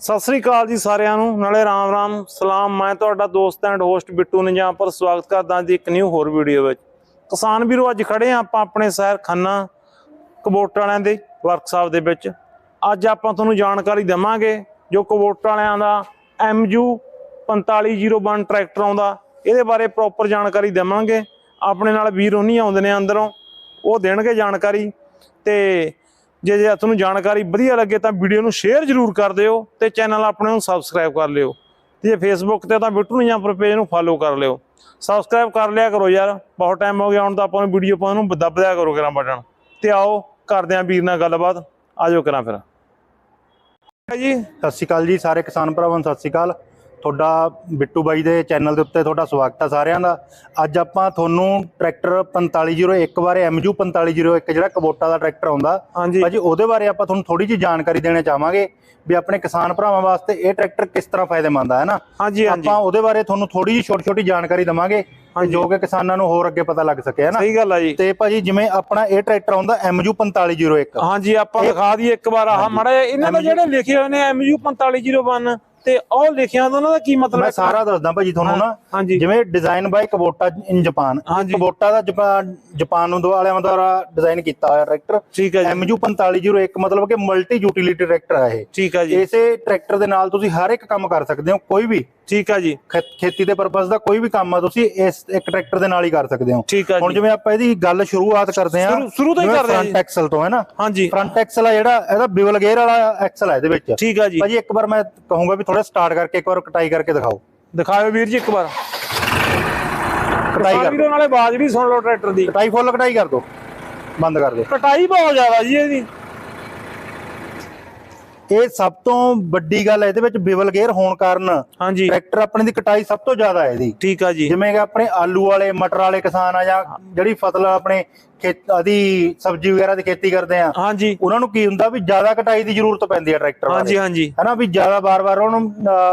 ਸਤਿ ਸ੍ਰੀ ਅਕਾਲ ਜੀ ਸਾਰਿਆਂ ਨੂੰ। ਨਾਲੇ ਰਾਮ ਰਾਮ, ਸਲਾਮ। ਮੈਂ ਤੁਹਾਡਾ ਦੋਸਤ ਐਂਡ ਹੋਸਟ ਬਿੱਟੂ ਨਿਜਾਮ ਪਰ ਸਵਾਗਤ ਕਰਦਾ ਜੀ ਇੱਕ ਨਿਊ ਹੋਰ ਵੀਡੀਓ ਵਿੱਚ। ਕਿਸਾਨ ਵੀਰੋ, ਅੱਜ ਖੜੇ ਆ ਆਪਾਂ ਆਪਣੇ ਸ਼ਹਿਰ ਖੰਨਾ ਕਬੋਟ ਵਾਲਿਆਂ ਦੇ ਵਰਕਸ਼ਾਪ ਦੇ ਵਿੱਚ। ਅੱਜ ਆਪਾਂ ਤੁਹਾਨੂੰ ਜਾਣਕਾਰੀ ਦੇਵਾਂਗੇ ਜੋ ਕਬੋਟ ਵਾਲਿਆਂ ਦਾ MU 4501 ਟਰੈਕਟਰ ਆਉਂਦਾ। ਇਹਦੇ ਬਾਰੇ ਪ੍ਰੋਪਰ ਜਾਣਕਾਰੀ ਦੇਵਾਂਗੇ। ਆਪਣੇ ਨਾਲ ਵੀਰ ਹੋਣੀ ਆਉਂਦੇ ਨੇ ਅੰਦਰੋਂ। ਉਹ ਦੇਣਗੇ ਜਾਣਕਾਰੀ। ਤੇ ਜੇ ਜੇ ਤੁਹਾਨੂੰ ਜਾਣਕਾਰੀ ਵਧੀਆ ਲੱਗੇ ਤਾਂ ਵੀਡੀਓ ਨੂੰ ਸ਼ੇਅਰ ਜ਼ਰੂਰ ਕਰ ਦਿਓ ਤੇ ਚੈਨਲ ਆਪਣੇ ਨੂੰ ਸਬਸਕ੍ਰਾਈਬ ਕਰ ਲਿਓ। ਤੇ ਜੇ ਫੇਸਬੁੱਕ ਤੇ ਤਾਂ ਬਿੱਟੂ ਨਿਆਂ ਪਰ ਪੇਜ ਨੂੰ ਫਾਲੋ ਕਰ ਲਿਓ। ਸਬਸਕ੍ਰਾਈਬ ਕਰ ਲਿਆ ਕਰੋ ਯਾਰ, ਬਹੁਤ ਟਾਈਮ ਹੋ ਗਿਆ ਹੁਣ ਤਾਂ ਆਪਾਂ ਨੂੰ ਵੀਡੀਓ ਪਾਉਣ ਨੂੰ, ਦੱਬ ਦਿਆ ਕਰੋ ਕਰਾਂ ਬਟਨ। ਤੇ ਆਓ, ਕਰਦੇ ਆਂ ਵੀਰ ਨਾਲ ਗੱਲਬਾਤ। ਆਜੋ ਕਰਾਂ ਫਿਰ। ਜੀ ਸਤਿ ਸ਼੍ਰੀ ਅਕਾਲ ਜੀ, ਸਾਰੇ ਕਿਸਾਨ ਭਰਾਵਾਂ ਨੂੰ ਸਤਿ ਸ਼੍ਰੀ ਅਕਾਲ। ਤੁਹਾਡਾ ਬਿੱਟੂ ਬਾਈ ਦੇ ਚੈਨਲ ਦੇ ਉੱਤੇ ਤੁਹਾਡਾ ਸਵਾਗਤ ਹੈ ਸਾਰਿਆਂ ਦਾ। ਅੱਜ ਆਪਾਂ ਤੁਹਾਨੂੰ ਟਰੈਕਟਰ 4501 ਬਾਰੇ MU 4501 ਜਿਹੜਾ ਕਬੋਟਾ ਦਾ ਟਰੈਕਟਰ ਆਉਂਦਾ ਹਾਂਜੀ। ਭਾਜੀ ਉਹਦੇ ਬਾਰੇ ਆਪਾਂ ਤੁਹਾਨੂੰ ਥੋੜੀ ਜਿਹੀ ਜਾਣਕਾਰੀ ਦੇਣਾ ਚਾਹਾਂਗੇ ਵੀ ਆਪਣੇ ਕਿਸਾਨ ਭਰਾਵਾਂ ਵਾਸਤੇ ਇਹ ਟਰੈਕਟਰ ਕਿਸ ਤਰ੍ਹਾਂ ਫਾਇਦੇਮੰਦ ਹੈ ਨਾ? ਹਾਂਜੀ ਹਾਂਜੀ। ਆਪਾਂ ਉਹਦੇ ਬਾਰੇ ਤੁਹਾਨੂੰ ਥੋੜੀ ਜਿਹੀ ਛੋਟੀ ਛੋਟੀ ਜਾਣਕਾਰੀ ਦਵਾਂਗੇ। ਜੋ ਕਿ ਕਿਸਾਨਾਂ ਨੂੰ ਹੋਰ ਅੱਗੇ ਪਤਾ ਲੱਗ ਸਕੇ ਹੈ ਨਾ? ਸਹੀ ਗੱਲ ਆ ਜੀ। ਤੇ ਭਾਜੀ ਜਿਵੇਂ ਆਪਣਾ ਇਹ ਟਰੈਕਟਰ ਆਉਂਦਾ MU 4501 ਹਾਂਜੀ ਆਪਾਂ ਦਿਖਾ ਦਈਏ ਇੱਕ ਵਾਰ। ਆਹ ਮਾੜਾ ਇਹਨਾਂ ਦਾ ਜਿਹੜੇ ਲਿਖੇ ਹੋਏ ਨੇ MU 4501 ਤੇ ਉਹ ਲਿਖਿਆ ਹੁੰਦਾ ਉਹਨਾਂ ਦਾ ਕੀ ਮਤਲਬ ਮੈਂ ਸਾਰਾ ਦੱਸਦਾ ਭਾਜੀ ਤੁਹਾਨੂੰ ਨਾ ਹਾਂਜੀ। ਜਿਵੇਂ design by Kubota in Japan ਹਾਂਜੀ। ਕਬੋਟਾ ਦਾ ਜਾਪਾਨ ਜਾਪਾਨ ਨੂੰ ਵਾਲਿਆਂ ਦੁਆਰਾ ਡਿਜ਼ਾਈਨ ਕੀਤਾ ਹੋਇਆ ਟਰੈਕਟਰ ਠੀਕ ਹੈ ਜੀ। MU 4501 ਮਤਲਬ ਕਿ ਮਲਟੀ ਯੂਟਿਲਿਟੀ ਟਰੈਕਟਰ ਹੈ ਇਹ। ਠੀਕ ਹੈ ਜੀ। ਇਸੇ ਟਰੈਕਟਰ ਦੇ ਨਾਲ ਤੁਸੀਂ ਹਰ ਇੱਕ ਕੰਮ ਕਰ ਸਕਦੇ ਹੋ ਕੋਈ ਵੀ। ਠੀਕ ਹੈ ਜੀ। ਖੇ- ਖੇਤੀ ਦੇ ਪਰਪਸ ਦਾ ਕੋਈ ਵੀ ਕੰਮ ਆ ਤੁਸੀਂ ਇਸ ਇੱਕ ਟਰੈਕਟਰ ਦੇ ਨਾਲ ਹੀ ਕਰ ਸਕਦੇ ਹੋ। ਠੀਕ ਹੈ ਹੁਣ ਜੀ। ਜਿਵੇਂ ਆਪਾਂ ਇਹਦੀ ਗੱਲ ਸ਼ੁਰੂਆਤ ਕਰਦੇ ਹਾਂ ਸ਼ੁਰੂ- ਸ਼ੁਰੂ ਤੋਂ ਹੀ ਕਰਦੇ ਹਾਂ ਜੀ। ਫਰੰਟ ਐਕਸਲ ਤੋਂ ਹੈ ਨਾ? ਹਾਂਜੀ। ਫਰੰਟ ਐਕਸਲ ਆ ਜਿਹੜਾ ਇਹਦਾ ਬਿਵਲ ਗੇਅਰ ਵਾਲਾ ਐਕਸਲ ਹੈ ਇਹਦੇ ਵਿੱਚ। ਠੀਕ ਹੈ ਜੀ। ਭਾਜੀ ਇੱਕ ਵਾਰ ਮੈਂ ਕਹੂੰਗਾ ਵੀ ਥੋੜਾ ਸਟਾਰਟ ਕਰਕੇ ਇੱਕ ਵਾਰ ਕਟਾਈ ਕਰਕੇ ਦਿਖਾਓ। ਦਿਖਾਓ ਵੀਰ ਜੀ ਇੱਕ ਵਾਰ। ਕਟਾਈ ਕਰ ਵੀਰੋ ਨਾਲੇ ਆਵਾਜ਼ ਵੀ ਸੁਣ ਲਓ ਟਰੈਕਟਰ ਦੀ। ਕਟਾਈ ਫੁੱਲ ਕਟਾਈ ਕਰ ਦਿਓ। ਬੰਦ ਕਰ ਦਿਓ। ਕਟਾਈ ਬਹੁਤ ਜ਼ਿਆਦਾ ਜੀ ਇਹਦੀ। ਇਹ ਸਭ ਤੋਂ ਵੱਡੀ ਗੱਲ ਹੈ ਇਹਦੇ ਵਿੱਚ ਬਿਵਲ ਗੇਅਰ ਹੋਣ ਕਾਰਨ ਹਾਂਜੀ। ਟਰੈਕਟਰ ਆਪਣੇ ਦੀ ਕਟਾਈ ਸਭ ਤੋਂ ਜ਼ਿਆਦਾ ਹੈ ਇਹਦੀ। ਠੀਕ ਆ ਜੀ। ਜਿਵੇਂ ਕਿ ਆਪਣੇ ਆਲੂ ਵਾਲੇ ਮਟਰ ਵਾਲੇ ਕਿਸਾਨ ਆ ਜਾਂ ਜਿਹੜੀ ਫਸਲ ਆਪਣੇ ਖੇਤ ਆਦੀ ਸਬਜ਼ੀ ਵਗੈਰਾ ਦੀ ਖੇਤੀ ਕਰਦੇ ਆ ਹਾਂਜੀ। ਉਹਨਾਂ ਨੂੰ ਕੀ ਹੁੰਦਾ ਵੀ ਜ਼ਿਆਦਾ ਕਟਾਈ ਦੀ ਜ਼ਰੂਰਤ ਪੈਂਦੀ ਹੈ ਟਰੈਕਟਰ ਹਾਂਜੀ ਵਾਲੇ ਹਾਂਜੀ ਹੈਨਾ ਵੀ ਜ਼ਿਆਦਾ ਵਾਰ-ਵਾਰ ਉਹਨੂੰ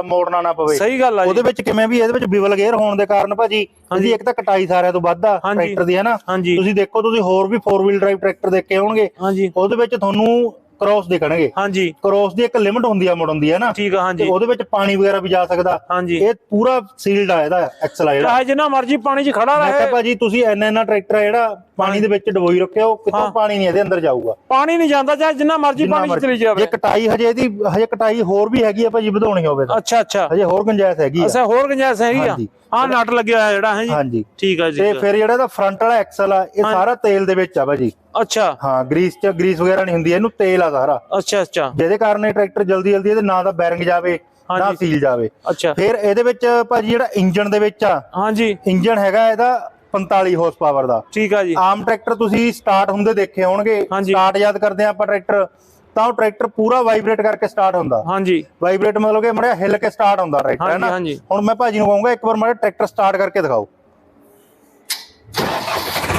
ਮੋੜਨਾ ਨਾ ਪਵੇ। ਸਹੀ ਗੱਲ ਆ ਉਹਦੇ ਜੀ ਵਿੱਚ ਕਿਵੇਂ ਵੀ ਇਹਦੇ ਵਿੱਚ ਬਿਵਲ ਗੇਅਰ ਹੋਣ ਦੇ ਕਾਰਨ ਭਾਜੀ ਇਹਦੀ ਇੱਕ ਤਾਂ ਕਟਾਈ ਸਾਰਿਆਂ ਤੋਂ ਵੱਧ ਆ ਹਾਂਜੀ। ਟਰੈਕਟਰ ਦੀ ਹੈਨਾ ਹਾਂਜੀ। ਤੁਸੀਂ ਦੇਖੋ ਤੁਸੀਂ ਹੋਰ ਵੀ 4 ਵੀਲ ਡਰਾਈਵ ਟਰੈਕਟਰ ਦੇਖੇ ਹੋਣਗੇ। ਹਾਂਜੀ। ਉਹਦੇ ਵਿੱਚ ਤੁਹਾਨੂੰ ਕ੍ਰੋਸ ਦਿਖਣਗੇ ਹਾਂਜੀ। ਕ੍ਰੋਸ ਦੀ ਇੱਕ ਲਿਮਟ ਹੁੰਦੀ ਆ ਮੁੜਨ ਦੀ ਹੈ ਨਾ? ਠੀਕ ਆ ਹਾਂਜੀ। ਉਹਦੇ ਵਿੱਚ ਪਾਣੀ ਵਗੈਰਾ ਵੀ ਜਾ ਸਕਦਾ। ਹਾਂਜੀ। ਇਹ ਪੂਰਾ ਸੀਲਡ ਆ ਇਹਦਾ ਐਕਸਲ ਆ ਜਿਹੜਾ। ਚਾਹੇ ਜਿੰਨਾ ਮਰਜ਼ੀ ਪਾਣੀ 'ਚ ਖੜਾ ਮੈਂ ਕਿਹਾ ਰਹੇ। ਭਾਜੀ ਤੁਸੀਂ ਇੰਨਾ ਇੰਨਾ ਟਰੈਕਟਰ ਆ ਜਿਹੜਾ ਪਾਣੀ ਦੇ ਵਿੱਚ ਡਬੋਈ ਰੱਖਿਓ ਕਿਤੋਂ। ਪਾਣੀ ਨਹੀਂ ਇਹਦੇ ਅੰਦਰ ਜਾਊਗਾ। ਪਾਣੀ ਨਹੀਂ ਜਾਂਦਾ ਚਾਹੇ ਜਿੰਨਾ ਮਰਜ਼ੀ ਪਾਣੀ 'ਚ। ਚਲੀ ਜੇ ਜਾਵੇ ਕਟਾਈ ਹਜੇ ਇਹਦੀ ਹਜੇ ਕਟਾਈ ਹੋਰ ਵੀ ਹੈਗੀ ਆ ਭਾਜੀ ਵਧਾਉਣੀ ਹੋਵੇ ਤਾਂ। ਅੱਛਾ ਅੱਛਾ। ਹਜੇ ਹੋਰ ਗੁੰਜਾਇਸ਼ ਹੈਗੀ ਆ। ਅੱਛਾ ਹੋਰ ਗੰਜਾਇਸ਼ ਹੈਗੀ ਆ। ਹਾਂ ਨਟ ਲੱਗਿਆ ਹੋਇਆ ਜਿਹੜਾ ਹੈ ਜੀ? ਹਾਂਜੀ। ਠੀਕ ਆ ਜੀ ਤੇ ਫਿਰ ਜਿਹੜਾ ਇਹਦਾ ਫਰੰਟ ਵਾਲਾ ਐਕਸਲ ਆ ਇਹ ਸਾਰਾ ਤੇਲ ਦੇ ਵਿੱਚ ਆ ਭਾਜੀ। ਅੱਛਾ। ਹਾਂ ਗਰੀਸ ਚ ਗਰੀਸ ਵਗੈਰਾ ਨਹੀਂ ਹੁੰਦੀ ਇਹਨੂੰ ਤੇਲ ਆ ਸਾਰਾ। ਅੱਛਾ ਅੱਛਾ। ਜਿਹਦੇ ਕਾਰਨ ਇਹ ਟਰੈਕਟਰ ਜਲਦੀ ਜਲਦੀ ਇਹਦੇ ਨਾ ਤਾਂ ਬੈਰਿੰਗ ਜਾਵੇ ਨਾ। ਸੀਲ ਜਾਵੇ। ਅੱਛਾ। ਫਿਰ ਇਹਦੇ ਵਿੱਚ ਭਾਜੀ ਜਿਹੜਾ ਇੰਜਨ ਦੇ ਵਿੱਚ ਆ ਹਾਂਜੀ। ਇੰਜਨ ਹੈਗਾ ਇਹਦਾ 45 ਹਾਰਸ ਪਾਵਰ ਦਾ। ਠੀਕ ਆ ਜੀ। ਆਮ ਟਰੈਕਟਰ ਤੁਸੀਂ ਸਟਾਰਟ ਹੁੰਦੇ ਦੇਖੇ ਹੋਣਗੇ। ਸਟਾਰਟ ਯਾਦ ਕਰਦੇ ਆ ਆਪਾਂ ਟਰੈਕਟਰ ਤਾਂ ਉਹ ਟਰੈਕਟਰ ਪੂਰਾ ਵਾਈਬ੍ਰੇਟ ਕਰਕੇ ਸਟਾਰਟ ਹੁੰਦਾ। ਹਾਂਜੀ। ਵਾਈਬ੍ਰੇਟ ਮਤਲਬ ਕਿ ਮੜਿਆ ਹਿੱਲ ਕੇ ਸਟਾਰਟ ਹੁੰਦਾ ਟਰੈਕਟਰ ਹੈ ਨਾ? ਹੁਣ ਮੈਂ ਭਾਜੀ ਨੂੰ ਕਹੂੰਗਾ ਇੱਕ ਵਾਰ ਮੜਿਆ ਟਰੈਕਟਰ ਸਟਾਰਟ ਕਰਕੇ ਦਿਖਾਓ।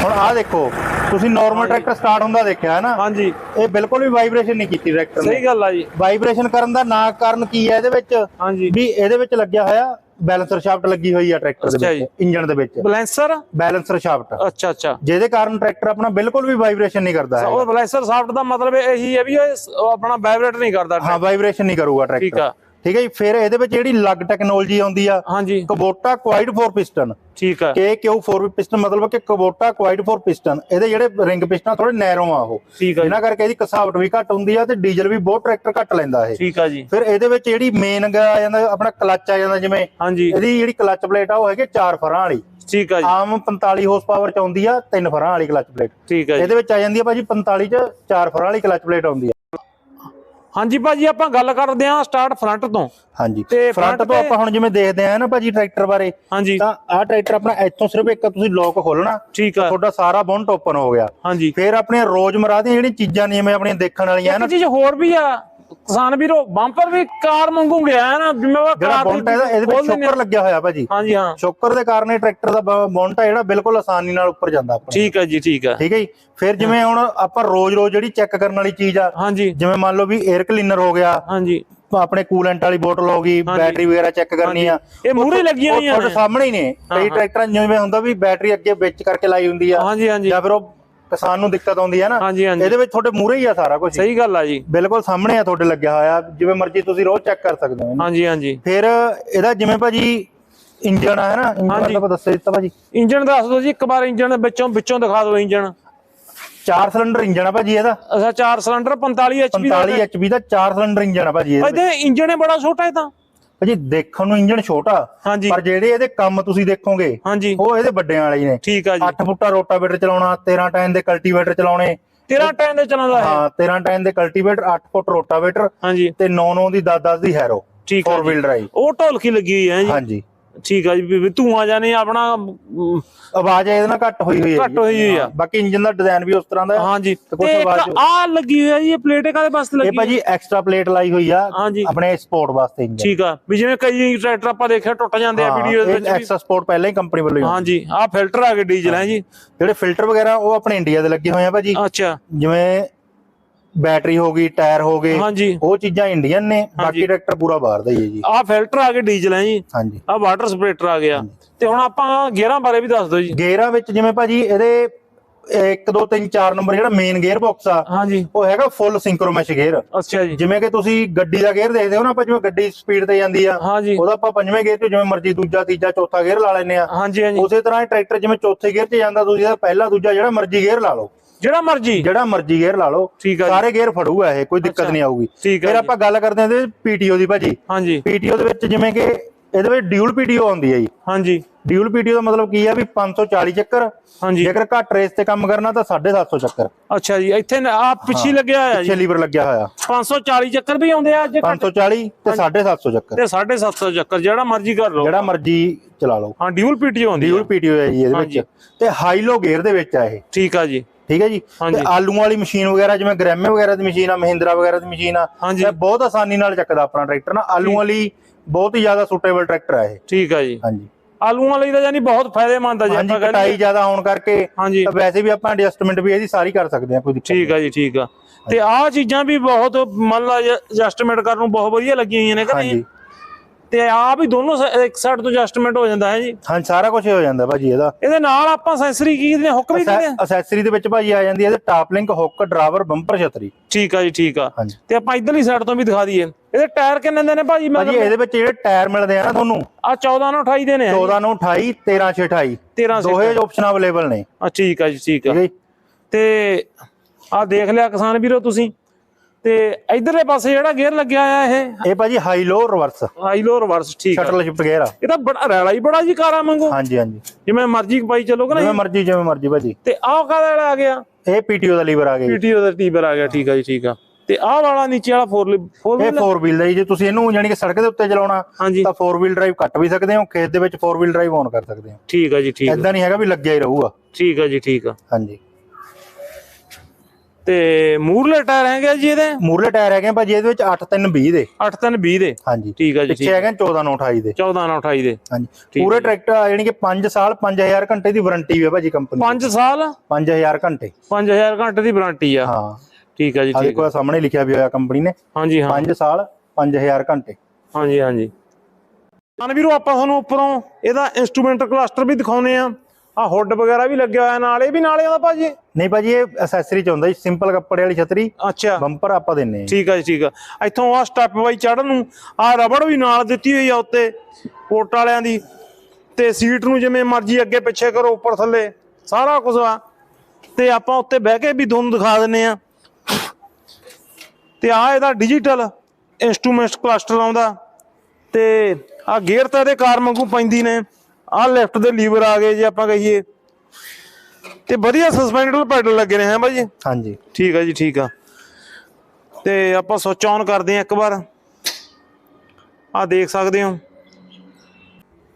ਹੁਣ ਆਹ ਦੇਖੋ ਤੁਸੀਂ ਨਾਰਮਲ ਟਰੈਕਟਰ ਸਟਾਰਟ ਹੁੰਦਾ ਦੇਖਿਆ ਹੈ ਨਾ? ਹਾਂਜੀ। ਇਹ ਬਿਲਕੁਲ ਵੀ ਵਾਈਬ੍ਰੇਸ਼ਨ ਨਹੀਂ ਕੀਤੀ ਟਰੈਕਟਰ ਨੇ। ਸਹੀ ਗੱਲ ਆ ਜੀ। ਵਾਈਬ੍ਰੇਸ਼ਨ ਕਰਨ ਦਾ ਨਾ ਕਾਰਨ ਕੀ ਹੈ ਇਹਦੇ ਵਿੱਚ? ਹਾਂਜੀ। ਵੀ ਇਹਦੇ ਵਿੱਚ ਲੱਗਿਆ ਹੋਇਆ ਬੈਲੈਂਸਰ ਸ਼ਾਫਟ ਲੱਗੀ ਹੋਈ ਆ ਟਰੈਕਟਰ ਦੇ। ਵਿੱਚ ਇੰਜਨ ਦੇ ਵਿੱਚ। ਬਲੈਂਸਰ ਬੈਲੈਂਸਰ ਸ਼ਾਫਟ ਅੱਛਾ ਅੱਛਾ। ਜਿਹਦੇ ਕਾਰਨ ਟਰੈਕਟਰ ਆਪਣਾ ਬਿਲਕੁਲ ਵੀ ਵਾਈਬ੍ਰੇਸ਼ਨ ਨਹੀਂ ਕਰਦਾ ਹੈ ਉਹ ਬਲੈਂਸਰ ਸਾਫਟ ਦਾ ਮਤਲਬ ਇਹੀ ਹੈ ਵੀ ਇਹ ਆਪਣਾ ਵਾਈਬ੍ਰੇਟ ਨਹੀਂ ਕਰਦਾ ਹਾਂ ਵਾਈਬ੍ਰੇਸ਼ਨ ਨਹੀਂ ਕਰੂਗਾ ਠੀਕ ਟਰੈਕਟਰ ਆ। ਠੀਕ ਹੈ ਜੀ ਫਿਰ ਇਹਦੇ ਵਿੱਚ ਜਿਹੜੀ ਲੱਗ ਟੈਕਨੋਲੋਜੀ ਆਉਂਦੀ ਆ ਹਾਂਜੀ। ਕਬੋਟਾ ਕੁਆਇਡ 4 ਪਿਸਟਨ ਠੀਕ ਆ ਕੇ ਕਿਉ 4 ਪਿਸਟਨ ਮਤਲਬ ਕਿ ਕਬੋਟਾ ਕੁਆਇਡ 4 ਪਿਸਟਨ ਇਹਦੇ ਜਿਹੜੇ ਰਿੰਗ ਪਿਸਟਨ ਥੋੜੇ ਨੈਰੋ ਆ ਉਹ। ਠੀਕ ਆ ਜਿਨ੍ਹਾਂ ਕਰਕੇ ਇਹਦੀ ਕਸਾਵਟ ਵੀ ਘੱਟ ਹੁੰਦੀ ਆ ਤੇ ਡੀਜ਼ਲ ਵੀ ਬਹੁਤ ਟਰੈਕਟਰ ਘੱਟ ਲੈਂਦਾ ਇਹ। ਠੀਕ ਆ ਜੀ। ਫਿਰ ਇਹਦੇ ਵਿੱਚ ਜਿਹੜੀ ਮੇਨ ਆ ਜਾਂਦਾ ਆਪਣਾ ਕਲੱਚ ਆ ਜਾਂਦਾ ਜਿਵੇਂ ਹਾਂਜੀ। ਇਹਦੀ ਜਿਹੜੀ ਕਲੱਚ ਪਲੇਟ ਆ ਉਹ ਹੈਗੀ 4 ਫਰਾਂ ਵਾਲੀ। ਠੀਕ ਆ ਜੀ। ਆਮ 45 ਹਾਰਸ ਪਾਵਰ ਚ ਆਉਂਦੀ ਆ 3 ਫਰਾਂ ਵਾਲੀ ਕਲੱਚ ਪਲੇਟ ਠੀਕ ਆ ਜੀ। ਇਹਦੇ ਵਿੱਚ ਆ ਜਾਂਦੀ ਆ ਭਾਜੀ 45 ਚ 4 ਫਰਾਂ ਵਾਲੀ ਕਲੱਚ ਪਲੇਟ ਆਉਂਦੀ ਆ। ਹਾਂਜੀ ਭਾਜੀ ਆਪਾਂ ਗੱਲ ਕਰਦੇ ਹਾਂ ਸਟਾਰਟ ਫਰੰਟ ਤੋਂ। ਹਾਂਜੀ ਤੇ ਫਰੰਟ ਤੋਂ ਆਪਾਂ ਹੁਣ ਜਿਵੇਂ ਦੇਖਦੇ ਆ ਨਾ ਭਾਜੀ ਟਰੈਕਟਰ ਬਾਰੇ ਹਾਂਜੀ। ਤਾਂ ਆਹ ਟਰੈਕਟਰ ਆਪਣਾ ਇੱਥੋਂ ਸਿਰਫ ਇੱਕ ਤੁਸੀਂ ਲੋਕ ਖੋਲਣਾ ਠੀਕ ਆ। ਤੁਹਾਡਾ ਸਾਰਾ ਬੌਂਟ ਓਪਨ ਹੋ ਗਿਆ। ਹਾਂਜੀ। ਫਿਰ ਆਪਣੇ ਰੋਜ਼ਮਰਾ ਦੀਆਂ ਜਿਹੜੀਆਂ ਚੀਜ਼ਾਂ ਨੇ ਜਿਵੇਂ ਆਪਣੀਆਂ ਦੇਖਣ ਵਾਲੀਆਂ ਇੱਕ ਨਾ ਚੀਜ਼ ਹੋਰ ਵੀ ਆ ਕਿਸਾਨ ਵੀਰੋ ਬੰਪਰ ਵੀ ਕਾਰ ਵਾਂਗੂ ਗਿਆ ਹੈ ਨਾ ਜਿਵੇਂ ਉਹ ਜਿਹੜਾ ਕਾਰ ਬੌਂਟ ਹੈ ਇਹਦਾ- ਇਹਦੇ ਵਿੱਚ। ਸ਼ੋਕਰ ਲੱਗਿਆ ਹੋਇਆ ਭਾਜੀ। ਹਾਂਜੀ ਹਾਂ। ਸ਼ੋਕਰ ਦੇ ਕਾਰਨ ਇਹ ਟਰੈਕਟਰ ਦਾ ਬੌਂਟ ਹੈ ਜਿਹੜਾ ਬਿਲਕੁਲ ਆਸਾਨੀ ਨਾਲ ਉੱਪਰ ਜਾਂਦਾ ਆਪਣਾ। ਠੀਕ ਆ ਜੀ ਠੀਕ ਆ ਠੀਕ ਹੈ ਜੀ? ਫਿਰ ਜਿਵੇਂ ਹੁਣ ਆਪਾਂ ਰੋਜ਼-ਰੋਜ਼ ਜਿਹੜੀ ਚੈੱਕ ਕਰਨ ਵਾਲੀ ਚੀਜ਼ ਆ ਹਾਂਜੀ। ਜਿਵੇਂ ਮੰਨ ਲਓ ਵੀ 에ਅਰ ਕਲੀਨਰ ਹੋ ਗਿਆ ਹਾਂਜੀ। ਆਪਣੇ ਕੂਲੈਂਟ ਵਾਲੀ ਬੋਤਲ ਹੋ ਗਈ। ਬੈਟਰੀ ਵਗੈਰਾ ਚੈੱਕ ਕਰਨੀ ਆ। ਇਹ ਮੂਹਰੇ ਲੱਗੀਆਂ ਹੋਈਆਂ ਤੁਹਾਡੇ ਨੇ। ਸਾਹਮਣੇ ਹੀ ਨੇ। ਕਈ ਟਰੈਕਟਰਾਂ ਜਿਵੇਂ ਹੁੰਦਾ ਵੀ ਬੈਟਰੀ ਅੱਗੇ ਵਿੱਚ ਕਰਕੇ ਲਾਈ ਹੁੰਦੀ ਆ। ਹਾਂਜੀ ਹਾਂਜੀ। ਜਾਂ ਫਿਰ ਉਹ ਕਿਸਾਨ ਨੂੰ ਦਿੱਕਤ ਆਉਂਦੀ ਹੈ ਨਾ ਹਾਂਜੀ ਹਾਂਜੀ। ਇਹਦੇ ਵਿੱਚ ਤੁਹਾਡੇ ਮੂਹਰੇ ਹੀ ਆ ਸਾਰਾ ਕੁਝ ਸਹੀ ਗੱਲ ਆ ਜੀ। ਬਿਲਕੁਲ ਸਾਹਮਣੇ ਆ ਤੁਹਾਡੇ ਲੱਗਿਆ ਹੋਇਆ ਜਿਵੇਂ ਮਰਜ਼ੀ ਤੁਸੀਂ ਰੋਜ਼ ਚੈੱਕ ਕਰ ਸਕਦੇ ਹੋ। ਹਾਂਜੀ ਹਾਂਜੀ। ਫਿਰ ਇਹਦਾ ਜਿਵੇਂ ਭਾਜੀ ਇੰਜਨ ਆ ਹੈ ਨਾ? ਇੰਜਨ ਹਾਂਜੀ। ਦਾ ਦੱਸਿਆ ਦਿੱਤਾ ਭਾਜੀ। ਇੰਜਨ ਦੱਸ ਦਿਓ ਜੀ ਇੱਕ ਵਾਰ ਇੰਜਨ ਦੇ ਵਿੱਚੋਂ ਵਿੱਚੋਂ ਦਿਖਾ ਦਿਓ ਇੰਜਨ ਚਾਰ ਸਿਲੰਡਰ ਇੰਜਨ ਆ ਭਾਜੀ ਇਹਦਾ। ਅੱਛਾ 4 ਸਿਲੰਡਰ 45 ਐਚਪੀ ਦਾ 45 ਐਚਪੀ ਦਾ ਚਾਰ ਸਿਲੰਡਰ ਇੰਜਨ ਆ ਭਾਜੀ ਇਹਦੇ ਇੰਜਨ ਇਹ ਬੜਾ ਛੋਟਾ ਹੈ ਤਾਂ। ਭਾਜੀ ਦੇਖਣ ਨੂੰ ਇੰਜਨ ਛੋਟਾ ਹਾਂਜੀ। ਪਰ ਜਿਹੜੇ ਇਹਦੇ ਕੰਮ ਤੁਸੀਂ ਦੇਖੋਗੇ ਹਾਂਜੀ। ਉਹ ਇਹਦੇ ਵੱਡਿਆਂ ਵਾਲੇ ਨੇ। ਠੀਕ ਆ ਜੀ। 8 ਫੁੱਟਾ ਰੋਟਾਵੇਟਰ ਚਲਾਉਣਾ 13 ਟਾਈਮ ਦੇ ਕਲਟੀਵੇਟਰ ਚਲਾਉਣੇ। ਤੇਰਾ ਟਾਈਮ ਦੇ ਚਲਾਉਂਦਾ ਹੈ ਹਾਂ 13 ਟਾਈਮ ਦੇ ਕਲਟੀਵੇਟਰ 8 ਫੁੱਟ ਰੋਟਾਵੇਟਰ ਹਾਂਜੀ। ਤੇ 9 9 ਦੀ 10 10 ਦੀ ਹੈਰੋ ਠੀਕ ਆ 4 ਵੀਲ ਡਰਾਈਵ ਉਹ ਢੋਲਕੀ ਲੱਗੀ ਹੋਈ ਹੈ ਜੀ। ਹਾਂਜੀ। ਠੀਕ ਆ ਜੀ ਵੀ- ਧੂਆਂ ਜਾਨੇ ਆਪਣਾ ਆਵਾਜ਼ ਇਹਦੇ ਨਾਲ ਘੱਟ ਹੋਈ ਹੋਈ ਹੈ ਘੱਟ ਹੋਈ ਹੋਈ ਆ। ਬਾਕੀ ਇੰਜਨ ਦਾ ਡਿਜ਼ਾਈਨ ਵੀ ਉਸ ਤਰ੍ਹਾਂ ਦਾ। ਹਾਂਜੀ। ਤੇ ਆ ਲੱਗੀ ਹੋਈ ਹੈ ਜੀ ਇਹ ਪਲੇਟ ਕਾਦੇ ਵਾਸਤੇ ਇਹ ਲੱਗੀ ਭਾਜੀ ਐਕਸਟਰਾ ਪਲੇਟ ਲਾਈ ਹੋਈ ਆ ਆਪਣੇ ਸਪੋਰਟ ਵਾਸਤੇ ਇੰਜਨ ਠੀਕ ਆ। ਵੀ ਜਿਵੇਂ ਕਈ ਟਰੈਕਟਰ ਆਪਾਂ ਦੇਖਿਆ ਟੁੱਟ ਜਾਂਦੇ ਆ ਵੀਡੀਓ ਦੇ ਵਿੱਚ ਵੀ। ਐਕਸਟਰਾ ਸਪੋਰਟ ਪਹਿਲਾਂ ਹੀ ਕੰਪਨੀ ਵੱਲੋਂ। ਹਾਂਜੀ ਆ ਫਿਲਟਰ ਆ ਗਏ ਡੀਜ਼ਲ ਹੈ। ਜੀ। ਜਿਹੜੇ ਫਿਲਟਰ ਵਗੈਰਾ ਉਹ ਆਪਣੇ ਇੰਡੀਆ ਦੇ ਲੱਗੇ ਹੋਏ ਆ ਭਾਜੀ। ਅੱਛਾ। ਜਿਵੇਂ ਬੈਟਰੀ ਹੋ ਗਈ ਟਾਇਰ ਹੋ ਗਏ ਹਾਂਜੀ। ਉਹ ਚੀਜ਼ਾਂ ਇੰਡੀਅਨ ਨੇ ਬਾਕੀ ਟਰੈਕਟਰ ਪੂਰਾ ਬਾਹਰ ਦਾ ਹੀ ਹੈ ਜੀ। ਆ ਫਿਲਟਰ ਆ ਗਏ ਡੀਜ਼ਲ ਹੈ ਜੀ। ਹਾਂਜੀ। ਆ ਵਾਟਰ ਸਪਰੇਟਰ ਆ ਗਿਆ। ਤੇ ਹੁਣ ਆਪਾਂ ਗੇਅਰਾਂ ਬਾਰੇ ਵੀ ਦੱਸ ਦਿਓ ਜੀ। ਗੇਅਰਾਂ ਵਿੱਚ ਜਿਵੇਂ ਭਾਜੀ ਇਹਦੇ 1 2 3 4 ਨੰਬਰ ਜਿਹੜਾ ਮੇਨ ਗੇਅਰ ਬਾਕਸ ਆ ਹਾਂਜੀ। ਉਹ ਹੈਗਾ ਫੁੱਲ ਸਿੰਕਰੋਮੈਸ਼ ਗੇਅਰ ਅੱਛਾ ਜੀ। ਜਿਵੇਂ ਕਿ ਤੁਸੀਂ ਗੱਡੀ ਦਾ ਗੇਅਰ ਦੇਖਦੇ ਹੋ ਨਾ ਆਪਾਂ ਜਿਵੇਂ ਗੱਡੀ ਸਪੀਡ ਤੇ ਜਾਂਦੀ ਆ ਹਾਂਜੀ। ਉਹਦਾ ਆਪਾਂ ਪੰਜਵੇਂ ਗੇਅਰ 'ਚ ਜਿਵੇਂ ਮਰਜ਼ੀ ਦੂਜਾ ਤੀਜਾ ਚੌਥਾ ਗੇਅਰ ਲਾ ਲੈਂਦੇ ਆ। ਹਾਂਜੀ ਹਾਂਜੀ। ਉਸੇ ਤਰ੍ਹਾਂ ਇਹ ਟਰੈਕਟਰ ਜਿਵੇਂ ਚੌਥੇ ਗੇਅਰ 'ਚ ਜਾਂਦਾ ਤੁਸੀਂ ਇਹਦਾ ਪਹਿਲਾ ਦੂਜਾ ਜਿਹੜਾ ਮਰਜ਼ੀ ਗੇਅਰ ਲਾ ਲਓ। ਜਿਹੜਾ ਮਰਜ਼ੀ। ਜਿਹੜਾ ਮਰਜ਼ੀ ਗੇਅਰ ਲਾ ਲਓ ਜੀ। ਸਾਰੇ ਗੇਅਰ ਫੜੂਗਾ ਇਹ ਕੋਈ ਦਿੱਕਤ ਨਹੀਂ ਆਊਗੀ। ਫਿਰ ਜੀ। ਆਪਾਂ ਗੱਲ ਕਰਦੇ ਹਾਂ ਇਹਦੇ ਪੀਟੀਓ ਦੀ ਭਾਜੀ। ਹਾਂਜੀ। ਪੀਟੀਓ ਦੇ ਵਿੱਚ ਜਿਵੇਂ ਕਿ ਇਹਦੇ ਵਿੱਚ ਡਿਊਲ ਪੀਟੀਓ ਆਉਂਦੀ ਹੈ ਜੀ। ਹਾਂਜੀ। ਡਿਊਲ ਪੀਟੀਓ ਦਾ ਮਤਲਬ ਕੀ ਆ ਵੀ 540 ਚੱਕਰ ਹਾਂਜੀ। ਜੇਕਰ ਘੱਟ ਰੇਸ ਤੇ ਕੰਮ ਕਰਨਾ ਤਾਂ 750 ਚੱਕਰ। ਅੱਛਾ ਜੀ ਇੱਥੇ ਆ ਪਿੱਛੇ ਲੱਗਿਆ ਹੋਇਆ ਜੀ। ਪਿੱਛੇ ਲੀਵਰ ਲੱਗਿਆ ਹੋਇਆ। 540 ਚੱਕਰ ਵੀ ਆਉਂਦੇ ਆ ਅੱਜ 540 ਤੇ 750 ਚੱਕਰ। ਤੇ 750 ਚੱਕਰ ਜਿਹੜਾ ਮਰਜ਼ੀ ਕਰ ਲਓ। ਜਿਹੜਾ ਮਰਜ਼ੀ ਚਲਾ ਲਓ। ਹਾਂ ਡਿਊਲ ਪੀਟੀ ਹੁੰਦੀ ਡਿਊਲ ਪੀਟੀਓ ਹੈ ਜੀ ਇਹਦੇ। ਵਿੱਚ। ਤੇ ਹਾਈਲੋ ਗੇਅਰ ਦੇ ਵਿੱਚ ਆ ਇਹ। ਠੀਕ ਆ ਜੀ। ਠੀਕ ਹੈ ਜੀ। ਤੇ ਆਲੂਆਂ ਵਾਲੀ ਮਸ਼ੀਨ ਵਗੈਰਾ ਜਿਵੇਂ ਗ੍ਰੈਮੇ ਵਗੈਰਾ ਦੀ ਮਸ਼ੀਨ ਆ ਮਹਿੰਦਰਾ ਵਗੈਰਾ ਦੀ ਮਸ਼ੀਨ ਆ ਇਹ ਬਹੁਤ ਆਸਾਨੀ ਨਾਲ ਚੱਕਦਾ ਆਪਣਾ ਟਰੈਕਟਰ ਨਾ। ਆਲੂਆਂ ਲਈ ਬਹੁਤ ਹੀ ਜ਼ਿਆਦਾ ਸੂਟੇਬਲ ਟਰੈਕਟਰ ਆ ਇਹ। ਠੀਕ ਆ ਜੀ। ਹਾਂਜੀ। ਆਲੂਆਂ ਲਈ ਤਾਂ ਯਾਨੀ ਬਹੁਤ ਫਾਇਦੇਮੰਦ ਆ ਜੀ ਆਪਾਂ ਕਟਾਈ। ਜ਼ਿਆਦਾ ਹੋਣ ਕਰਕੇ ਤਾਂ ਵੈਸੇ ਵੀ ਆਪਾਂ ਐਡਜਸਟਮੈਂਟ ਵੀ ਇਹਦੀ ਸਾਰੀ ਕਰ ਸਕਦੇ ਹਾਂ ਕੋਈ ਦਿੱਕਤ ਠੀਕ ਆ ਜੀ ਠੀਕ ਆ। ਤੇ ਆਹ ਚੀਜ਼ਾਂ ਵੀ ਬਹੁਤ ਮੰਨ ਲਾ ਐਡਜਸਟਮੈਂਟ ਕਰਨ ਨੂੰ ਬਹੁਤ ਵਧੀਆ ਲੱਗੀਆਂ ਹੋਈਆਂ ਨੇ ਕਿ ਨਹੀਂ? ਹਾਂਜੀ। ਤੇ ਆ ਵੀ ਦੋਨੋਂ ਸ- ਇੱਕ ਸਾਈਡ ਤੋਂ ਐਡਜਸਟਮੈਂਟ ਹੋ ਜਾਂਦਾ ਹੈ ਜੀ। ਹਾਂ ਸਾਰਾ ਕੁਝ ਹੋ ਜਾਂਦਾ ਭਾਜੀ ਇਹਦਾ। ਇਹਦੇ ਨਾਲ ਆਪਾਂ ਸੈਂਸਰੀ ਕੀ ਨੇ ਹੁੱਕ ਵੀ ਆ? ਅਸੈਸਰੀ ਦੇ ਵਿੱਚ ਭਾਜੀ ਆ ਜਾਂਦੀ ਹੈ ਇਹਦੇ top link hook driver bumper ਛਤਰੀ। ਠੀਕ ਆ ਜੀ ਠੀਕ ਆ। ਹਾਂਜੀ। ਤੇ ਆਪਾਂ ਇਧਰਲੀ ਸਾਈਡ ਤੋਂ ਵੀ ਦਿਖਾ ਦਈਏ। ਇਹਦੇ ਟਾਇਰ ਕਿੰਨੇ ਦੇ ਨੇ ਭਾਜੀ? ਭਾਜੀ ਇਹਦੇ ਵਿੱਚ ਜਿਹੜੇ ਟਾਇਰ ਮਿਲਦੇ ਆ ਨਾ ਤੁਹਾਨੂੰ ਆ 14 ਨੂੰ 28 ਦੇ ਨੇ। 14 ਨੂੰ 28 13 6 28 13 ਸੇ ਦੋਹੇ ਆਪਸ਼ਨ ਅਵੇਲੇਬਲ ਨੇ। ਆ ਠੀਕ ਆ ਜੀ ਠੀਕ ਆ। ਠੀਕ ਹੈ ਜੀ? ਤੇ ਆ ਦੇਖ ਲਿਆ ਕਿਸਾਨ ਵੀਰੋ ਤੁਸੀਂ। ਤੇ ਇਧਰਲੇ ਪਾਸੇ ਜਿਹੜਾ ਗੇਅਰ ਲੱਗਿਆ ਆ ਇਹ? ਇਹ ਭਾਜੀ high low reverse high low reverse ਠੀਕ ਆ। ਸ਼ਟਲ ਸ਼ਿਫਟ ਗੇਅਰ ਆ। ਇਹ ਤਾਂ ਬੜਾ ਰੈਲਾ ਹੀ ਬੜਾ ਜੀ ਕਾਰਾਂ ਵਾਂਗੂ। ਹਾਂਜੀ ਹਾਂਜੀ। ਜਿਵੇਂ ਮਰਜ਼ੀ ਪਾਈ ਚੱਲੋਗੇ ਨਾ ਜਿਵੇਂ ਮਰਜ਼ੀ ਜਿਵੇਂ ਮਰਜ਼ੀ ਭਾਜੀ। ਤੇ ਆਹ ਕਾਹਦਾ ਆ ਗਿਆ? ਇਹ ਪੀਟੀਓ ਦਾ ਲੀਵਰ ਆ ਗਿਆ। ਪੀਟੀਓ ਦਾ ਟੀਬਰ ਆ ਗਿਆ ਠੀਕ ਆ ਜੀ ਠੀਕ ਆ। ਤੇ ਆਹ ਵਾਲਾ ਨੀਚੇ ਵਾਲਾ 4 4 ਇਹ 4 ਵੀਲ ਦਾ ਜੀ। ਜੇ ਤੁਸੀਂ ਇਹਨੂੰ ਯਾਨੀ ਕਿ ਸੜਕ ਦੇ ਉੱਤੇ ਚਲਾਉਣਾ ਤਾਂ 4 ਵੀਲ ਡਰਾਈਵ ਕੱਟ ਵੀ ਸਕਦੇ ਹੋ ਖੇਤ ਦੇ ਵਿੱਚ 4 ਵੀਲ ਡਰਾਈਵ ਔਨ ਕਰ ਸਕਦੇ ਹੋ। ਠੀਕ ਆ ਜੀ ਠੀਕ ਐਦਾਂ ਨਹੀਂ ਹੈਗਾ ਵੀ ਲੱਗਿਆ ਹੀ ਰਹੂਗਾ। ਠੀਕ ਆ ਜੀ ਠੀਕ ਆ। ਹਾਂਜੀ। ਤੇ ਮੂਰਲੇ ਟਾਇਰ ਹੈਗੇ ਜੀ ਇਹਦੇ? ਮੂਰਲੇ ਟਾਇਰ ਹੈਗੇ ਭਾਜੀ ਇਹਦੇ ਵਿੱਚ 8 3 20 ਦੇ। 8 3 20 ਦੇ? ਹਾਂਜੀ। ਠੀਕ ਆ ਜੀ ਪਿੱਛੇ ਹੈਗੇ 14 9 28 ਦੇ। 14 ਨਾਲ 28 ਦੇ। ਹਾਂਜੀ। ਪੂਰੇ ਟਰੈਕਟਰ ਯਾਨੀ ਕਿ 5 ਸਾਲ 5000 ਘੰਟੇ ਦੀ ਵਾਰੰਟੀ ਹੈ ਭਾਜੀ ਕੰਪਨੀ 5 ਸਾਲ? 5000 ਘੰਟੇ। 5000 ਘੰਟੇ ਦੀ ਵਾਰੰਟੀ ਆ। ਹਾਂ। ਠੀਕ ਆ ਜੀ ਠੀਕ ਆਹ ਸਾਹਮਣੇ ਲਿਖਿਆ ਵੀ ਹੋਇਆ ਕੰਪਨੀ ਨੇ। ਹਾਂਜੀ ਹਾਂ। 5 ਸਾਲ 5000 ਘੰਟੇ। ਹਾਂਜੀ ਹਾਂਜੀ। ਹਾਂ ਵੀਰੋ ਆਪਾਂ ਤੁਹਾਨੂੰ ਉੱਪਰੋਂ ਇਹਦਾ ਇਨਸਟਰੂਮੈਂਟ ਕਲਸਟਰ ਵੀ ਦਿਖਾਉਨੇ ਆ ਆ ਹੁੱਡ ਵਗੈਰਾ ਵੀ ਲੱਗਿਆ ਹੋਇਆ ਨਾਲ ਇਹ ਵੀ ਨਾਲੇ ਆਉਂਦਾ ਭਾਜੀ? ਨਹੀਂ ਭਾਜੀ ਇਹ ਐਕਸੈਸਰੀ ਚ ਹੁੰਦਾ ਜੀ ਸਿੰਪਲ ਕੱਪੜੇ ਵਾਲੀ ਛਤਰੀ। ਅੱਛਾ। ਬੰਪਰ ਆਪਾਂ ਦਿੰਨੇ ਆ ਠੀਕ ਆ ਜੀ ਠੀਕ ਆ। ਇੱਥੋਂ ਆ ਸਟੈਪ ਬਾਈ ਚੜਨ ਨੂੰ ਆ ਰਬੜ ਵੀ ਨਾਲ ਦਿੱਤੀ ਹੋਈ ਆ ਉੱਤੇ ਪੋਰਟ ਵਾਲਿਆਂ ਦੀ। ਤੇ ਸੀਟ ਨੂੰ ਜਿਵੇਂ ਮਰਜ਼ੀ ਅੱਗੇ ਪਿੱਛੇ ਕਰੋ ਉੱਪਰ ਥੱਲੇ ਸਾਰਾ ਕੁਝ ਆ। ਤੇ ਆਪਾਂ ਉੱਤੇ ਬਹਿ ਕੇ ਵੀ ਤੁਹਾਨੂੰ ਦਿਖਾ ਦਿੰਨੇ ਆ। ਤੇ ਆ ਇਹਦਾ ਡਿਜੀਟਲ ਇਨਸਟਰੂਮੈਂਟਸ ਕਲਸਟਰ ਆਉਂਦਾ। ਤੇ ਆ ਗੇਅਰ ਤਾਂ ਇਹਦੇ ਕਾਰ ਵਾਂਗੂ ਪੈਂਦੀ ਨੇ। ਆ ਲੈਫਟ ਦੇ ਲੀਵਰ ਆ ਗਏ ਜੇ ਆਪਾਂ ਕਹੀਏ। ਤੇ ਵਧੀਆ ਸਸਪੈਂਡਡ ਪੈਡਲ ਲੱਗੇ ਨੇ ਹੈ ਬਾਈ ਜੀ? ਹਾਂਜੀ। ਠੀਕ ਆ ਜੀ ਠੀਕ ਆ। ਤੇ ਆਪਾਂ ਸੁੱਚ ਆਨ ਕਰਦੇ ਹਾਂ ਇੱਕ ਵਾਰ। ਆ ਦੇਖ ਸਕਦੇ ਹੋ।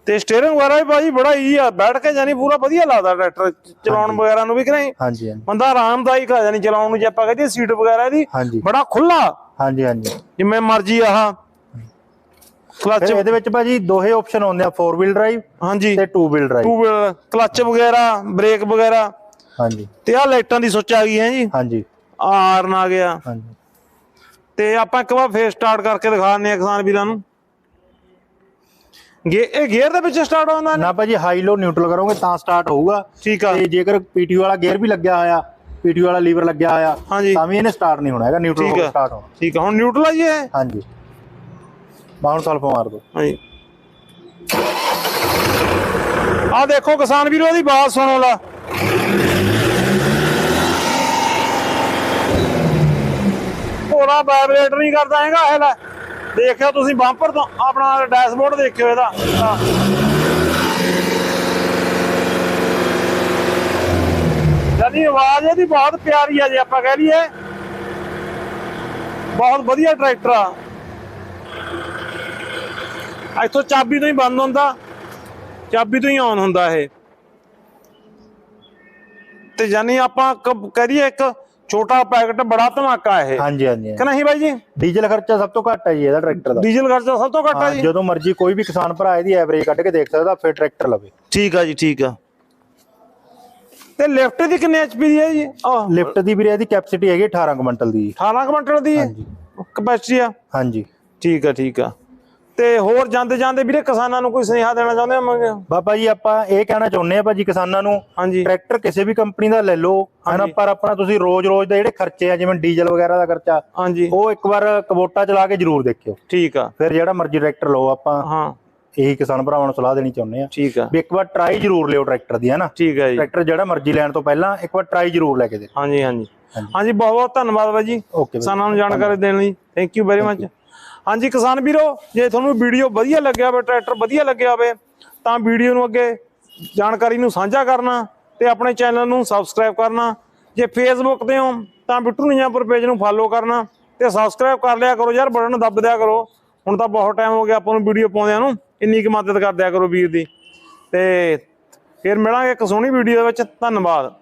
ਤੇ ਸਟੀਅਰਿੰਗ ਵਗੈਰਾ ਵੀ ਭਾਜੀ ਬੜਾ ਈਜ਼ੀ ਆ। ਬੈਠ ਕੇ ਜਾਨੀ ਪੂਰਾ ਵਧੀਆ ਲੱਗਦਾ ਟਰੈਕਟਰ ਚਲਾਉਣ ਵਗੈਰਾ ਨੂੰ ਵੀ ਕਿ ਨਹੀਂ? ਹਾਂਜੀ ਹਾਂਜੀ। ਬੰਦਾ ਆਰਾਮਦਾਇਕ ਆ ਜਾਨੀ ਚਲਾਉਣ ਨੂੰ ਜੇ ਆਪਾਂ ਕਹਦੇ ਸੀਟ ਵਗੈਰਾ ਦੀ ਬੜਾ ਖੁੱਲਾ ਹਾਂਜੀ ਹਾਂਜੀ। ਜਿਵੇਂ ਮਰਜ਼ੀ ਆਹ। ਕਲਚ ਇਹਦੇ ਵਿੱਚ ਭਾਜੀ ਦੋਹੇ ਆਪਸ਼ਨ ਆਉਂਦੇ ਆ 4 ਵੀਲ ਡਰਾਈਵ ਹਾਂਜੀ। ਤੇ 2 wheel drive two wheeler clutch ਵਗੈਰਾ ਬ੍ਰੇਕ ਵਗੈਰਾ। ਹਾਂਜੀ। ਤੇ ਆ ਲਾਈਟਾਂ ਦੀ ਸੁੱਚ ਆ ਗਈ ਹੈ ਜੀ। ਹਾਂਜੀ। ਆਰਨ ਆ ਗਿਆ। ਹਾਂਜੀ। ਤੇ ਆਪਾਂ ਇੱਕ ਵਾਰ ਫੇਰ ਸਟਾਰਟ ਕਰਕੇ ਦਿਖਾ ਦਿੰਦੇ ਆ ਕਿਸਾਨ ਵੀਰਾਂ ਨੂੰ। ਗੇ ਇਹ ਗੇਅਰ ਦੇ ਵਿੱਚ ਸਟਾਰਟ ਹੁੰਦਾ ਨਾ ਭਾਜੀ ਹਾਈ ਲੋ ਨਿਊਟਰਲ ਕਰੋਗੇ ਤਾਂ ਸਟਾਰਟ ਹੋਊਗਾ। ਠੀਕ ਆ। ਤੇ ਜੇਕਰ ਪੀਟੀਓ ਵਾਲਾ ਗੇਅਰ ਵੀ ਲੱਗਿਆ ਹੋਇਆ ਪੀਟੀਓ ਵਾਲਾ ਲੀਵਰ ਲੱਗਿਆ ਹੋਇਆ ਤਾਂ ਵੀ ਇਹਨੇ ਸਟਾਰਟ ਨਹੀਂ ਹੋਣਾ ਹੈਗਾ ਨਿਊਟਰਲ। ਸਟਾਰਟ ਹੋਣਾ। ਠੀਕ ਆ ਹੁਣ ਨਿਊਟਰਲ ਆ ਜੀ ਇਹ? ਹਾਂਜੀ। ਬਾਹਣ ਸਲਫ ਮਾਰ ਦੋ। ਹਾਂਜੀ। ਆ ਦੇਖੋ ਕਿਸਾਨ ਵੀਰੋ ਇਹਦੀ ਬਾਤ ਸੁਣੋ ਲਾ। ਘੋੜਾ ਵਾਈਬ੍ਰੇਟ ਨਹੀਂ ਕਰਦਾ ਹੈਗਾ ਇਹ ਲੈ। ਦੇਖਿਓ ਤੁਸੀਂ ਬੰਪਰ ਤੋਂ ਆਪਣਾ ਡੈਸ਼ਬੋਰਡ ਦੇਖਿਓ ਇਹਦਾ। ਯਾਨੀ ਆਵਾਜ਼ ਇਹਦੀ ਬਹੁਤ ਪਿਆਰੀ ਆ ਜੇ ਆਪਾਂ ਕਹਿ ਲਈਏ। ਬਹੁਤ ਵਧੀਆ ਟਰੈਕਟਰ ਆ। ਇੱਥੋਂ ਚਾਬੀ ਤੋਂ ਹੀ ਬੰਦ ਹੁੰਦਾ। ਚਾਬੀ ਤੋਂ ਹੀ ਆਨ ਹੁੰਦਾ ਇਹ। ਤੇ ਯਾਨੀ ਆਪਾਂ ਕਰੀਏ ਇੱਕ ਛੋਟਾ ਪੈਕਟ ਬੜਾ ਧਮਾਕਾ ਇਹ। ਹਾਂਜੀ ਹਾਂਜੀ ਕਿ ਨਹੀਂ ਬਾਈ ਜੀ? ਡੀਜ਼ਲ ਖਰਚਾ ਸਭ ਤੋਂ ਘੱਟ ਹੈ ਜੀ ਇਹਦਾ ਟਰੈਕਟਰ ਦਾ। ਡੀਜ਼ਲ ਖਰਚਾ ਸਭ ਤੋਂ ਘੱਟ ਹਾਂ, ਜੀ? ਜਦੋਂ ਮਰਜ਼ੀ ਕੋਈ ਵੀ ਕਿਸਾਨ ਭਰਾ ਇਹਦੀ ਐਵਰੇਜ ਕੱਢ ਕੇ ਦੇਖ ਸਕਦਾ ਫਿਰ ਟਰੈਕਟਰ ਲਵੇ। ਠੀਕ ਆ ਜੀ ਠੀਕ ਆ। ਤੇ ਲਿਫਟ ਦੀ ਕਿੰਨੇ ਐਚਪੀ ਦੀ ਹੈ ਜੀ? ਆਹ। ਲਿਫਟ ਦੀ ਵੀਰੇ ਇਹਦੀ ਕੈਪੈਸਿਟੀ ਹੈਗੀ 18 ਕੁਇੰਟਲ ਦੀ। 18 ਕੁਇੰਟਲ ਦੀ ਹੈ ਹਾਂਜੀ। ਕਪੈਸਿਟੀ ਆ? ਹਾਂਜੀ। ਠੀਕ ਆ ਠੀਕ ਆ। ਤੇ ਹੋਰ ਜਾਂਦੇ ਜਾਂਦੇ ਵੀਰੇ ਕਿਸਾਨਾਂ ਨੂੰ ਕੋਈ ਸੁਨੇਹਾ ਦੇਣਾ ਚਾਹੁੰਦੇ ਹੋਵਾਂਗੇ ਬਾਬਾ ਜੀ ਆਪਾਂ ਇਹ ਕਹਿਣਾ ਚਾਹੁੰਦੇ ਆ ਭਾਜੀ ਕਿਸਾਨਾਂ ਨੂੰ ਹਾਂਜੀ। ਟਰੈਕਟਰ ਕਿਸੇ ਵੀ ਕੰਪਨੀ ਦਾ ਲੈ ਲਓ ਹਨਾ। ਪਰ ਆਪਣਾ ਤੁਸੀਂ ਰੋਜ਼-ਰੋਜ਼ ਦੇ ਜਿਹੜੇ ਖਰਚੇ ਆ ਜਿਵੇਂ ਡੀਜ਼ਲ ਵਗੈਰਾ ਦਾ ਖਰਚਾ ਹਾਂਜੀ। ਉਹ ਇੱਕ ਵਾਰ ਕਬੋਟਾ ਚਲਾ ਕੇ ਜ਼ਰੂਰ ਦੇਖਿਓ। ਠੀਕ ਆ। ਫਿਰ ਜਿਹੜਾ ਮਰਜ਼ੀ ਟਰੈਕਟਰ ਲਓ ਆਪਾਂ ਹਾਂ। ਇਹੀ ਕਿਸਾਨ ਭਰਾਵਾਂ ਨੂੰ ਸਲਾਹ ਦੇਣੀ ਚਾਹੁੰਦੇ ਆ ਠੀਕ ਆ। ਵੀ ਇੱਕ ਵਾਰ ਟਰਾਈ ਜ਼ਰੂਰ ਲਿਓ ਟਰੈਕਟਰ ਦੀ ਹਨਾ। ਠੀਕ ਆ ਜੀ। ਟਰੈਕਟਰ ਜਿਹੜਾ ਮਰਜ਼ੀ ਲੈਣ ਤੋਂ ਪਹਿਲਾਂ ਇੱਕ ਵਾਰ ਟਰਾਈ ਜ਼ਰੂਰ ਲੈ ਕੇ ਦੇਖੋ। ਹਾਂਜੀ ਹਾਂਜੀ। ਹਾਂਜੀ। ਬਹੁਤ ਬਹੁਤ ਧੰਨਵਾਦ ਬਾਈ ਜੀ। ਓਕੇ ਕਿਸਾਨਾਂ ਨੂੰ ਜਾਣਕਾਰੀ ਦੇਣ ਲਈ। ਥੈਂਕ ਯੂ ਵੈਰੀ ਮਚ ਹਾਂਜੀ ਕਿਸਾਨ ਵੀਰੋ, ਜੇ ਤੁਹਾਨੂੰ ਵੀਡੀਓ ਵਧੀਆ ਲੱਗਿਆ ਹੋਵੇ, ਟਰੈਕਟਰ ਵਧੀਆ ਲੱਗਿਆ ਹੋਵੇ, ਤਾਂ ਵੀਡੀਓ ਨੂੰ ਅੱਗੇ ਜਾਣਕਾਰੀ ਨੂੰ ਸਾਂਝਾ ਕਰਨਾ ਤੇ ਆਪਣੇ ਚੈਨਲ ਨੂੰ ਸਬਸਕ੍ਰਾਈਬ ਕਰਨਾ। ਜੇ ਫੇਸਬੁੱਕ ਤੇ ਹੋ, ਤਾਂ ਬਿੱਟੂ ਨਿਆਂਪੁਰ ਪੇਜ ਨੂੰ ਫਾਲੋ ਕਰਨਾ ਤੇ ਸਬਸਕ੍ਰਾਈਬ ਕਰ ਲਿਆ ਕਰੋ ਯਾਰ ਬਟਨ ਦੱਬ ਦਿਆ ਕਰੋ। ਹੁਣ ਤਾਂ ਬਹੁਤ ਟਾਈਮ ਹੋ ਗਿਆ ਆਪਾਂ ਨੂੰ ਵੀਡੀਓ ਪਾਉਂਦਿਆਂ ਨੂੰ, ਇੰਨੀ ਕੁ ਮਦਦ ਕਰ ਦਿਆ ਕਰੋ ਵੀਰ ਦੀ। ਤੇ ਫਿਰ ਮਿਲਾਂਗੇ ਇੱਕ ਸੋਹਣੀ ਵੀਡੀਓ ਵਿੱਚ। ਧੰਨਵਾਦ।